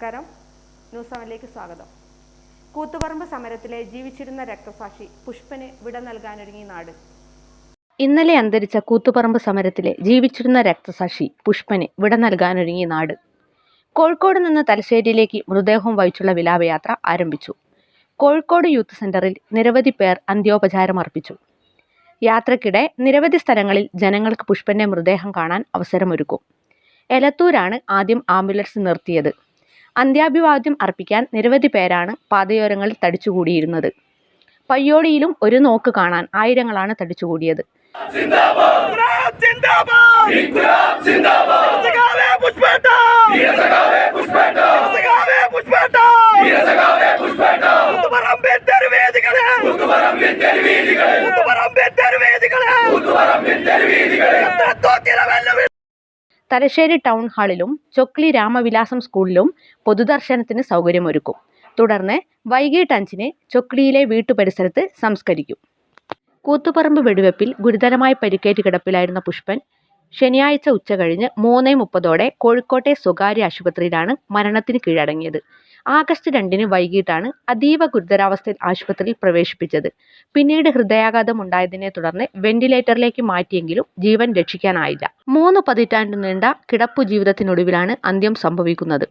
നമസ്കാരം. ന്യൂസ് സെവനിലേക്ക് സ്വാഗതം. കൂത്തുപറമ്പ് സമരത്തിലെ ജീവിച്ചിരുന്ന രക്തസാക്ഷി പുഷ്പന് വിട നൽകാനൊരുങ്ങി നാട്. ഇന്നലെ അന്തരിച്ച കൂത്തുപറമ്പ് സമരത്തിലെ ജീവിച്ചിരുന്ന രക്തസാക്ഷി പുഷ്പന് വിട നൽകാനൊരുങ്ങി നാട്. കോഴിക്കോട് നിന്ന് തലശ്ശേരിയിലേക്ക് മൃതദേഹം വഹിച്ചുള്ള വിലാപയാത്ര ആരംഭിച്ചു. കോഴിക്കോട് യൂത്ത് സെന്ററിൽ നിരവധി പേർ അന്ത്യോപചാരം അർപ്പിച്ചു. യാത്രക്കിടെ നിരവധി സ്ഥലങ്ങളിൽ ജനങ്ങൾക്ക് പുഷ്പന്റെ മൃതദേഹം കാണാൻ അവസരമൊരുക്കും. എലത്തൂരാണ് ആദ്യം ആംബുലൻസ് നിർത്തിയത്. അന്ത്യാഭിവാദ്യം അർപ്പിക്കാൻ നിരവധി പേരാണ് പാതയോരങ്ങളിൽ തടിച്ചുകൂടിയിരുന്നത്. പയ്യോടിയിലും ഒരു നോക്ക് കാണാൻ ആയിരങ്ങളാണ് തടിച്ചുകൂടിയത്. ഇൻക്ലാബ് തലശ്ശേരി ടൗൺ ഹാളിലും ചൊക്ലി രാമവിലാസം സ്കൂളിലും പൊതുദർശനത്തിന് സൗകര്യമൊരുക്കും. തുടർന്ന് വൈകിട്ട് അഞ്ചിന് ചൊക്ലിയിലെ വീട്ടുപരിസരത്ത് സംസ്കരിക്കും. കൂത്തുപറമ്പ് വെടിവെപ്പിൽ ഗുരുതരമായി പരിക്കേറ്റ് കിടപ്പിലായിരുന്ന പുഷ്പൻ ശനിയാഴ്ച ഉച്ചകഴിഞ്ഞ് മൂന്നേ മുപ്പതോടെ കോഴിക്കോട്ടെ സ്വകാര്യ ആശുപത്രിയിലാണ് മരണത്തിന് കീഴടങ്ങിയത്. ആഗസ്റ്റ് രണ്ടിന് വൈകിട്ടാണ് അതീവ ഗുരുതരാവസ്ഥയിൽ ആശുപത്രിയിൽ പ്രവേശിപ്പിച്ചത്. പിന്നീട് ഹൃദയാഘാതം ഉണ്ടായതിനെ തുടർന്ന് വെന്റിലേറ്ററിലേക്ക് മാറ്റിയെങ്കിലും ജീവൻ രക്ഷിക്കാനായില്ല. മൂന്ന് പതിറ്റാണ്ട് നീണ്ട കിടപ്പു ജീവിതത്തിനൊടുവിലാണ് അന്ത്യം സംഭവിക്കുന്നത്.